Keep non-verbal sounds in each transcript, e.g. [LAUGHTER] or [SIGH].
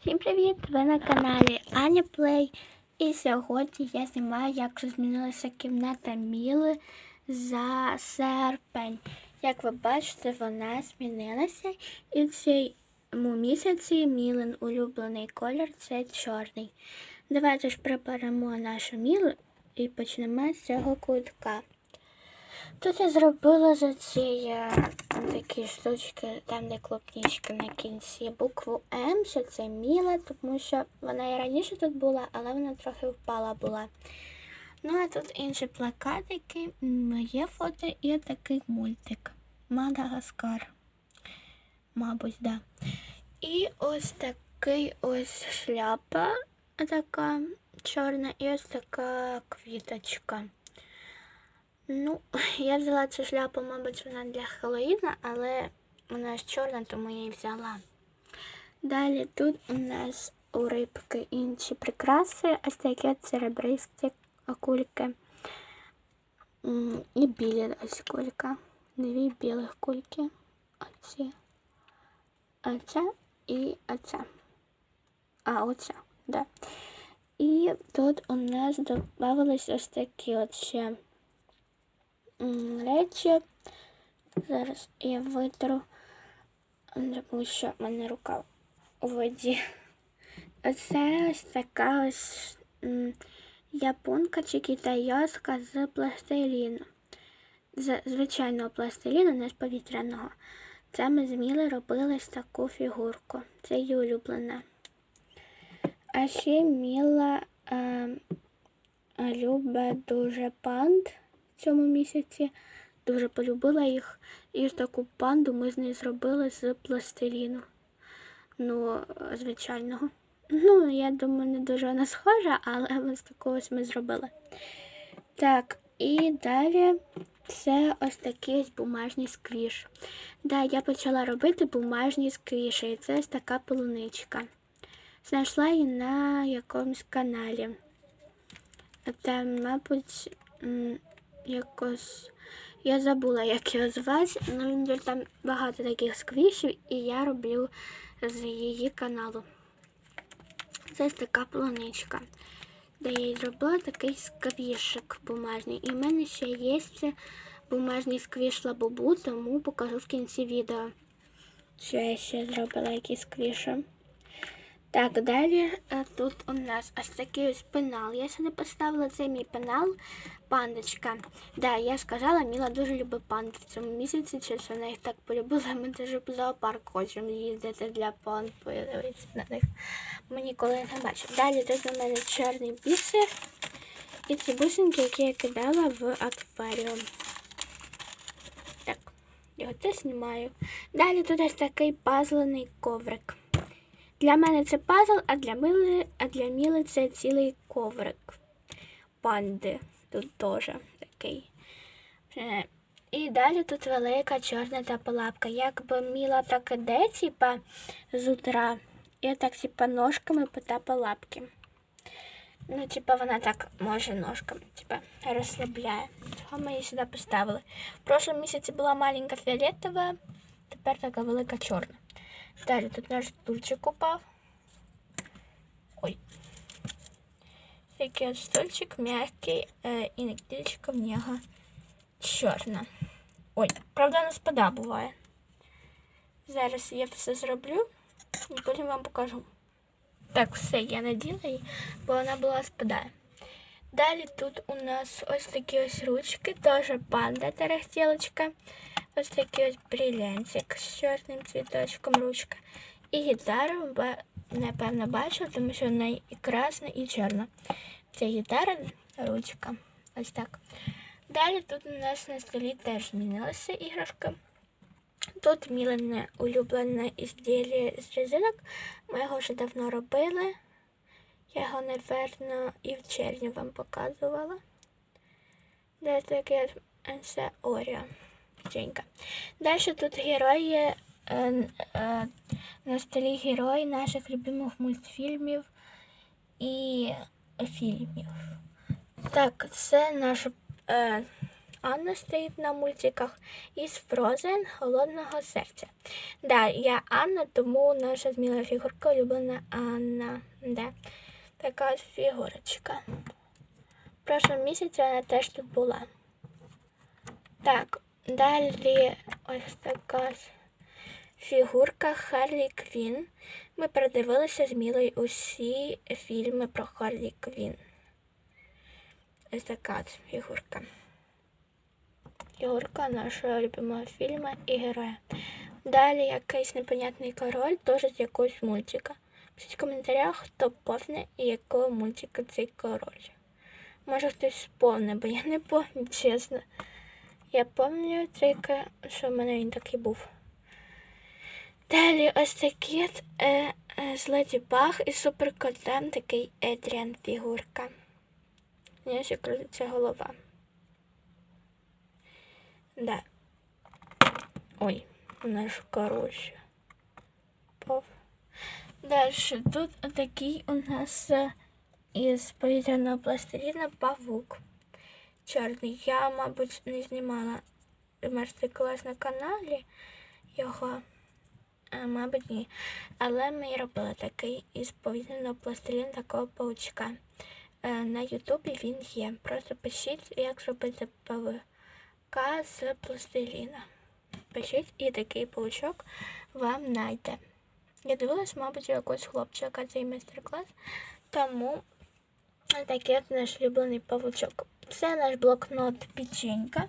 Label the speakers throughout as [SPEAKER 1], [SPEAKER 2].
[SPEAKER 1] Всім привіт! Ви на каналі Аня Плей. І сьогодні я знімаю, як змінилася кімната Міли за серпень. Як ви бачите, вона змінилася. І в цьому місяці Мілин улюблений колір це чорний. Давайте ж приберемо нашу мілу і почнемо з цього кутка. Тут я зробила за ці е, такі штучки, там де клубнички на кінці, букву М, що це Міла, тому що вона і раніше тут була, але вона трохи впала була. Ну, а тут інші плакатики, моє фото і такий мультик. Мадагаскар. Мабуть, да. І ось такий ось шляпа така чорна, і ось така квіточка. Ну, [LAUGHS] я взяла цю шляпу, мабуть, вона для Хеллоїна, але вона ж чорна, тому я її взяла. Далі тут у нас у рибки інші прикраси, ось такі серебристі кульки. І білі ось кулька. Дві білих кульки. Оці. Оця і оця. А, оця, да. І тут у нас додавались ось такі от ще речі. Зараз я витру, тому що в мене рука у воді. Оце ось така ось японка чи китайська з пластиліну. З звичайного пластиліну, не з повітряного. Це ми з Міли робили ось таку фігурку. Це її улюблена. А ще Міла е, любить дуже панд цьому місяці. Дуже полюбила їх. І ж таку панду ми з нею зробили з пластиліну. Ну, звичайного. Ну, я думаю, не дуже вона схожа, але таку ось ми зробили. Так, і далі це ось такий бумажний сквіш. Да, я почала робити бумажні сквіші, і це ось така полуничка. Знайшла її на якомусь каналі. Там, мабуть, якось. Я забула, як його звати, але він там багато таких сквішів, і я роблю з її каналу. Це така полуничка, де я зробила такий сквішик бумажний. І в мене ще є бумажний сквіш лабубу, тому покажу в кінці відео, що я ще зробила якісь сквіші. Так, далі тут у нас ось такий ось пенал. Я сюди поставила це мій пенал, пандочка. Да, я сказала, Міла дуже любить панд в цьому місяці, через вона їх так полюбила. Ми дуже в зоопарк хочемо їздити для панд, подивитися на них. Ми ніколи не бачимо. Далі тут у мене чорний бісер і ці бусинки, які я кидала в акваріум. Так, я це знімаю. Далі тут ось такий пазлений коврик. Для мене це пазл, а для Міли, а для Міли це цілий коврик. Панди тут теж такий. Е, І далі тут велика чорна тапалапка. Якби Міла так іде, типа, з утра, і так, типа, ножками по тапалапки. Ну, типа, вона так може ножками, типа, розслабляє. Того ми її сюди поставили. В прошлому місяці була маленька фіолетова, тепер така велика чорна. Далі тут наш стульчик упав. Ой. Такий стульчик м'який е, і накидочка в нього чорна. Ой, правда, не спада буває. Зараз я все зроблю і потім вам покажу. Так, все, я наділа її, бо вона була спадає. Далі тут у нас ось такі ось ручки, теж панда тарахтілочка. Ось такий ось брілянчик з чорним цвіточком ручка. І гітару, напевно, бачили, тому що вона і красна, і чорна. Це гітара, ручка. Ось так. Далі тут у нас на столі теж змінилася іграшка. Тут мілене улюблене ізділля з резинок. Ми його вже давно робили. Я його, напевно, і в червні вам показувала. Де таке це Оріо. Далі тут герої е, е, на столі герої наших любимих мультфільмів і фільмів. Так, це наш е, Анна стоїть на мультиках із Frozen Холодного серця. Да, я Анна, тому наша зміла фігурка улюблена Анна. Да. Така фігурочка. В прошлому місяці вона теж тут була. Так, далі ось така фігурка Харлі Квін. Ми передивилися з Мілою усі фільми про Харлі Квін. Ось така фігурка. Фігурка нашого любимого фільму і героя. Далі якийсь непонятний король, теж з якогось мультика. Пишіть в коментарях, хто повне і якого мультика цей король. Може хтось сповне, бо я не пам'ятаю, чесно. Я пам'ятаю тільки, що в мене він такий був. Далі ось такий е, е, з Леді Баг і суперкотом такий Едріан фігурка. У ще крутиться голова. Да. Ой, наш короче. Дальше тут такий у нас е, із повітряного пластиліна павук. Чорний. Я, мабуть, не знімала мертвий клас на каналі його. А, мабуть, ні. Але ми робили такий із повітряного пластиліна такого паучка. Е, На Ютубі він є. Просто пишіть, як зробити павука з пластиліна. Пишіть і такий паучок вам знайде. Я дивилась, мабуть, якогось хлопчика цей майстер-клас, тому такий от наш улюблений павучок. Це наш блокнот печенька.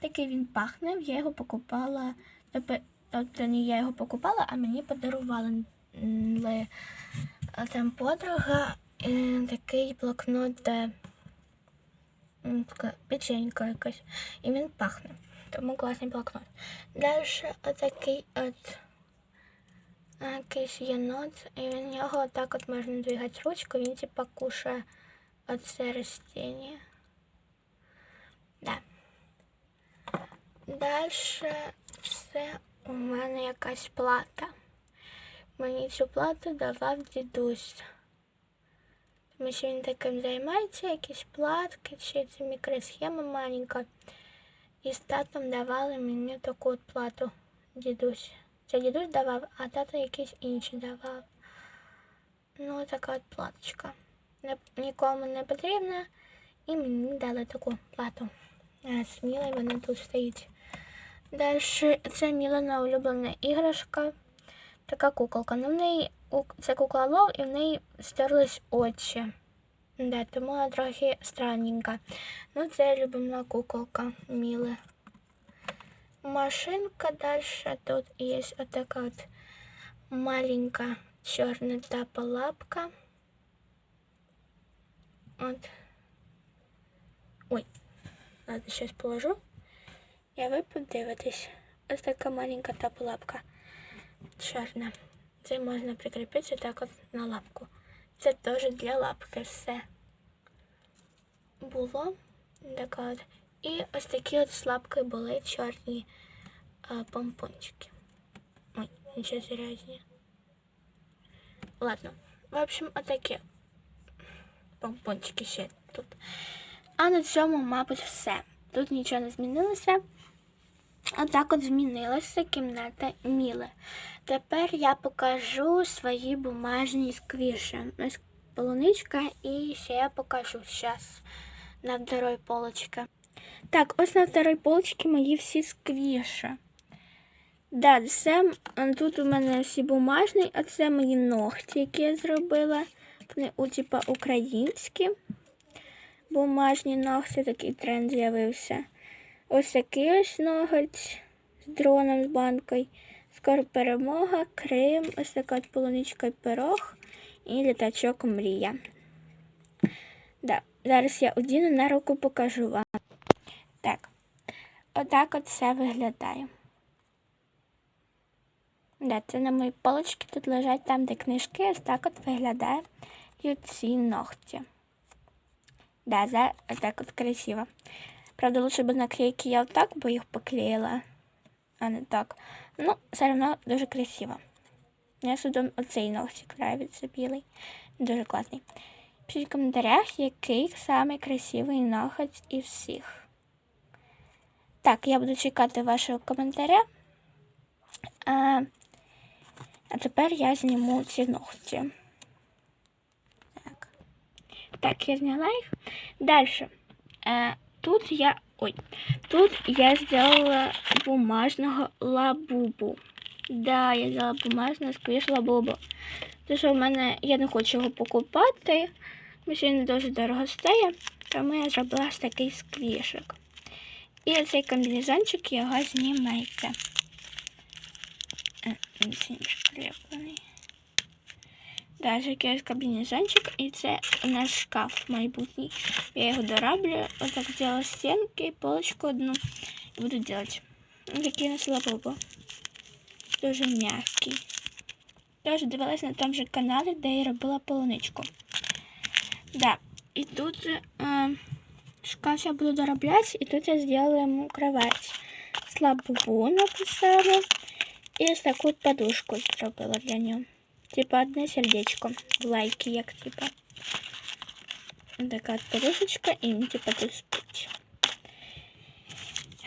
[SPEAKER 1] Такий він пахне, я його покупала. Тобто тобто не я його покупала, а мені подарували а там подруга е, такий блокнот, де така печенька якась. І він пахне. Тому класний блокнот. Далі отакий от якийсь єнот, і в нього отак от можна двигати ручку, він типа кушає оце растіння. Да. Далі це у мене якась плата. Мені цю плату давав дідусь. Тому що він таким займається, якісь платки чи це мікросхема маленька. І з татом давали мені таку от плату дідусь. Це дідусь давав, а тато якийсь інший давав. Ну, така от платочка. Нікому не потрібна. І мені дали таку плату. Сміла вона тут стоїть. Далі це Мілана улюблена іграшка. Така куколка. Ну, в неї це кукла лов, і в неї стерлись очі. Да, тому вона трохи странненька. Ну, це любимна куколка Міли. Машинка дальше. Тут есть вот такая вот маленькая черная тапа лапка. Вот. Ой, ладно, сейчас положу. Я ви подивитесь. Ось така маленька тапа лапка. Чорна. Це можна прикріпити так от на лапку. Це теж для лапки все. Було така от. І ось такі от з лапки були чорні а, помпончики. Ой, нічого серйозні. Ладно. В общем, отакі помпончики ще тут. А на цьому, мабуть, все. Тут нічого не змінилося. Отак от змінилася кімната Міли. Тепер я покажу свої бумажні сквіші. Ось полуничка і ще я покажу зараз на второй полочці. Так, ось на второй полочці мої всі сквіші. Да, це тут у мене всі бумажні, а це мої ногті, які я зробила. Вони у типа українські бумажні ногті, такий тренд з'явився. Ось такий ось ноготь з дроном, з банкою. Скоро перемога, Крим, ось така от полуничка і пирог і літачок мрія. Да, зараз я одіну на руку покажу вам. Так, отак от все виглядає. Да, це на моїй полочці тут лежать там, де книжки, ось так от виглядає ці ногті. Да, за так от красиво. Правда, лучше бы наклейки я вот так бы их поклеила, а не так. Ну, все равно дуже красиво. Мені судом оцей ногтик нравится білий. Дуже класний. Пишіть в коментарях, який самий красивий ноготь із всіх. Так, я буду чекати вашого коментаря. А, а тепер я зніму ці ногті. Так. Так, я зняла їх. Дальше. Е, тут я. Ой, тут я сделала бумажного лабубу. Да, я взяла бумажного сквіш лабубу. Тому що в мене я не хочу його покупати, що він дуже дорого стає. Тому я зробила такий сквішик. І цей комбінезончик його знімається. Е. Да, якийсь комбінезончик, і це наш шкаф майбутній. Я його дораблю, отак зробила стінки, полочку одну і буду. Ось Такий у нас лабубо. Дуже м'який. Теж дивилась на тому же каналі, де я робила полуничку. Да. І тут е, шкаф я буду доробляти, і тут я зробила йому кровать. З лабубу написала. І ось таку от подушку зробила для нього. Типа одне сердечко в лайки, як типа. Така от подушечка, і він типа тут спить.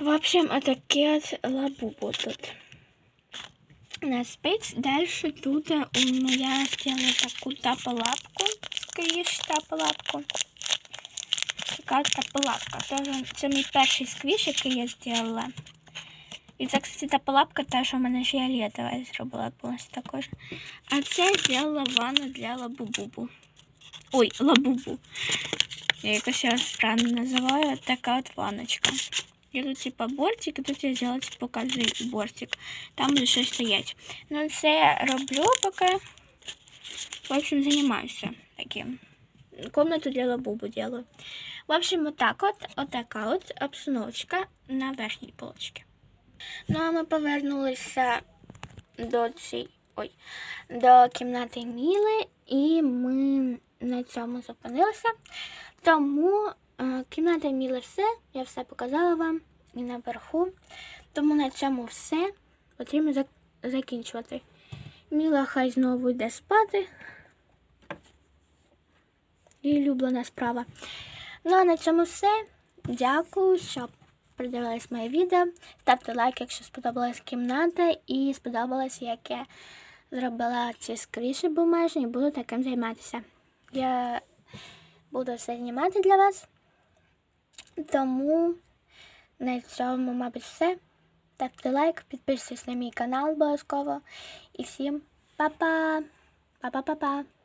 [SPEAKER 1] В общем, отакі от лабубу тут. На спиць. Дальше тут е, у я сделала таку тапалапку. Скоріш тапалапку. Така от тапалапка. Тоже це мій перший сквіш, який я зробила. І це, кстати, тапалапка та, що в мене фіолетова я зробила повністю також. А це зробила ванну для лабубубу. Ой, лабубу. Я якось його странно називаю. Така от ванночка. Я тут типа бортик, і тут я зробила типа каждый бортик. Там буде щось стоять. Ну, це я роблю поки. В общем, занимаюся таким. Комнату для лабубу делаю. В общем, вот так от, от така от обстановочка на верхній полочці. Ну, а ми повернулися до цієї, ой, до кімнати Міли, і ми на цьому зупинилися. Тому е, кімната Міли все, я все показала вам і наверху. Тому на цьому все потрібно зак- закінчувати. Міла хай знову йде спати. Її улюблена справа. Ну а на цьому все. Дякую, що придивились моє відео. Ставте лайк, якщо сподобалась кімната і сподобалось, як я зробила ці скріші бумажні буду таким займатися. Я буду все знімати для вас. Тому на цьому, мабуть, все. Ставте лайк, підписуйтесь на мій канал обов'язково. І всім па-па! Па-па-па-па!